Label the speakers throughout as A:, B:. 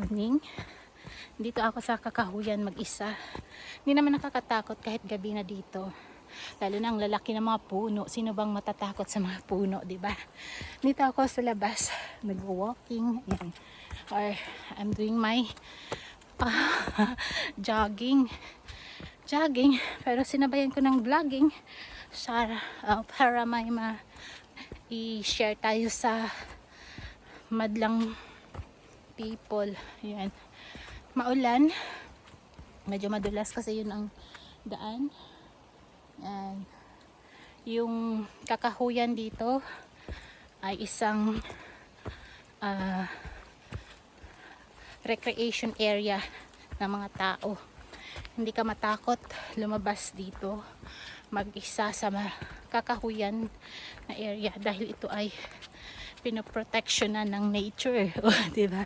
A: Morning. Dito ako sa kakahuyan mag-isa. Hindi naman nakakatakot kahit gabi na dito. Lalo na ang lalaki ng mga puno. Sino bang matatakot sa mga puno, di ba? Dito ako sa labas, nag-walking. Ayan. Or I'm doing my ah, jogging. Jogging. Pero sinabayan ko ng vlogging para, ah, para may ma i-share tayo sa madlang people. Yan. Maulan. Medyo madulas kasi yun ang daan. Yan. Yung kakahuyan dito ay isang ah, recreation area ng mga tao. Hindi ka matakot lumabas dito mag-isa sa kakahuyan na area dahil ito ay pinoprotection na ng nature. O, di ba?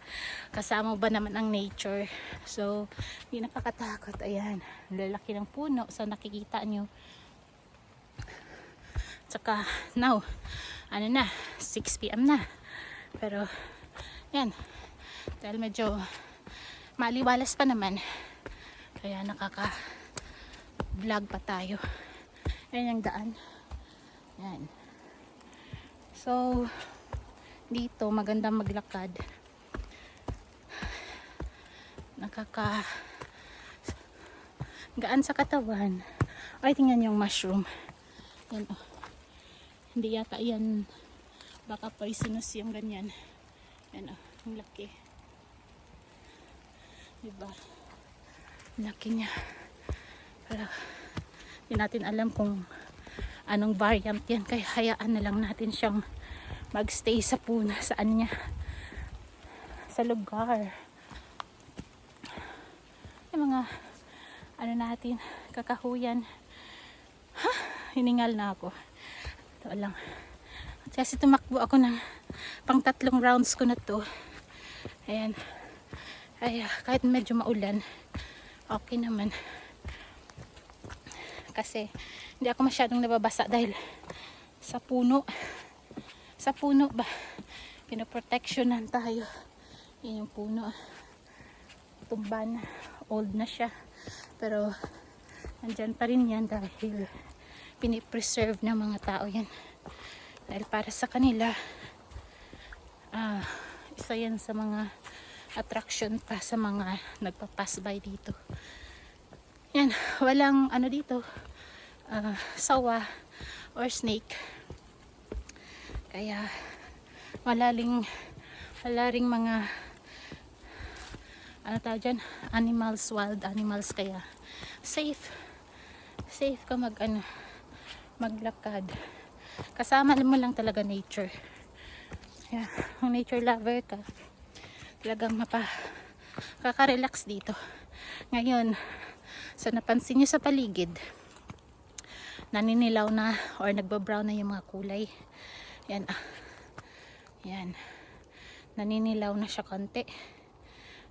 A: Kasama ba naman ang nature? So, hindi nakakatakot. Ayan, lalaki ng puno. So, nakikita nyo. Tsaka, now, ano na, 6 p.m. na. Pero, yan. Dahil medyo maliwalas pa naman. Kaya nakaka-vlog pa tayo. Yan yung daan. Yan. So, dito maganda maglakad. Nakaka gaan sa katawan. Ay, tingnan yung mushroom. Yan oh. Hindi yata yan baka poisonous yung ganyan. Yan oh, ang laki. Diba? Laki niya. Pero, hindi natin alam kung anong variant yan. Kaya hayaan na lang natin siyang magstay sa puna. Saan niya? Sa lugar. Yung mga ano natin, kakahuyan. Ha? Hiningal na ako. Ito lang. Kasi tumakbo ako ng pang tatlong rounds ko na to. Ayan. Ay, kahit medyo maulan, okay naman. Kasi hindi ako masyadong nababasa dahil sa puno. Sa puno ba? Pinoprotectionan tayo. Yan yung puno. Tumba na. Old na siya. Pero nandyan pa rin yan dahil pinipreserve ng mga tao yan. Dahil para sa kanila, ah, isa yan sa mga attraction pa sa mga nagpa-pass by dito. Yan, walang ano dito, ah, sawa or snake. Kaya wala ring wala ring mga ano tawag dyan, animals, wild animals. Kaya safe safe ka mag ano maglakad. Kasama mo lang talaga nature. Yeah, kung nature lover ka talagang mapa kaka-relax dito. Ngayon sa napansin nyo sa paligid naninilaw na or nagbabrown na yung mga kulay yan ah. Yan. Naninilaw na siya konti.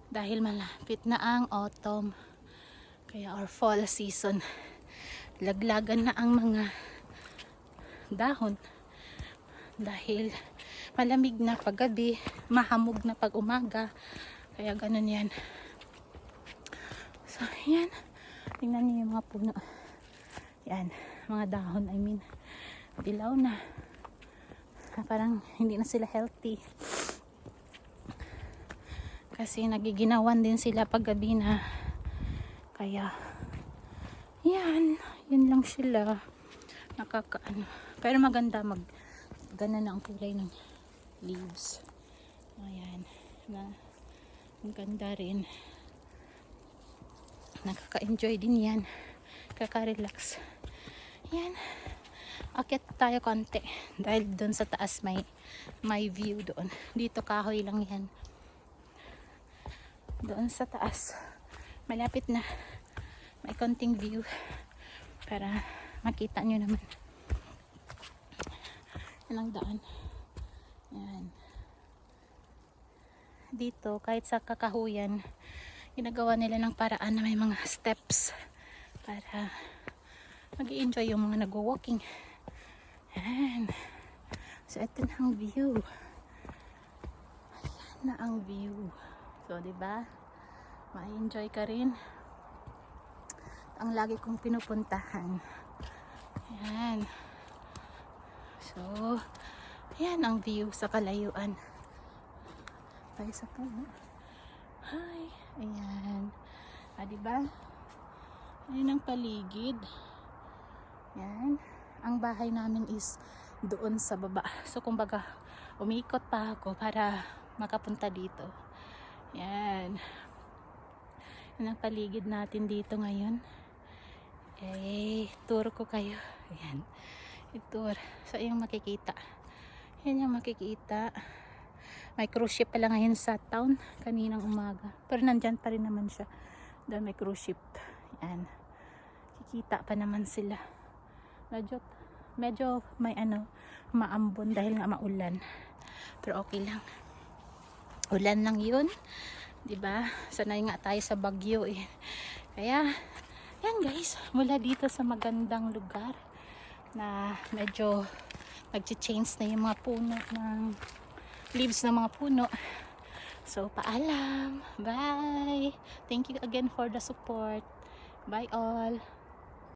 A: Dahil malapit na ang autumn. Kaya or fall season. Laglagan na ang mga dahon. Dahil malamig na paggabi mahamog na pag umaga kaya ganun yan. So yan. Tingnan niyo yung mga puno. Yan. Mga dahon I mean dilaw na parang hindi na sila healthy. Kasi nagiginawan din sila pag gabi na. Kaya yan. Yun lang sila. Nakakaano. Pero maganda mag gana na ang kulay ng leaves. Ayan. Na ang ganda rin. Nakaka-enjoy din yan. Kaka-relax. Yan akit tayo konti. Dahil doon sa taas may may view doon. Dito kahoy lang yan. Doon sa taas. Malapit na. May konting view. Para makita nyo naman. Yan ang daan? Yan. Dito kahit sa kakahuyan ginagawa nila ng paraan na may mga steps para mag enjoy yung mga nagwo-walking yan so ito na ang view ayan na ang view dito, di ba? Ma-enjoy ka rin. Ang lagi kong pinupuntahan. Ayan. So, ayan ang view sa kalayuan. Tayo sa puno. Hi. Ayan. Ah, di ba? Ayan ang paligid. Yan. Ang bahay namin is doon sa baba. So, kumbaga, umikot pa ako para makapunta dito. Yan. Yan ang paligid natin dito ngayon. Eh, tour ko kayo. Yan. I-tour. So, yung makikita. Yan yung makikita. May cruise ship pala ngayon sa town. Kaninang umaga. Pero nandyan pa rin naman siya. Doon may cruise ship. Yan. Kikita pa naman sila. Medyo, medyo may ano, maambon dahil nga maulan. Pero okay lang. Ulan lang yun. 'Di ba? Sanay nga tayo sa bagyo eh. Kaya, yan guys, mula dito sa magandang lugar na medyo nag-change na yung mga puno ng leaves ng mga puno. So, paalam. Bye. Thank you again for the support. Bye all.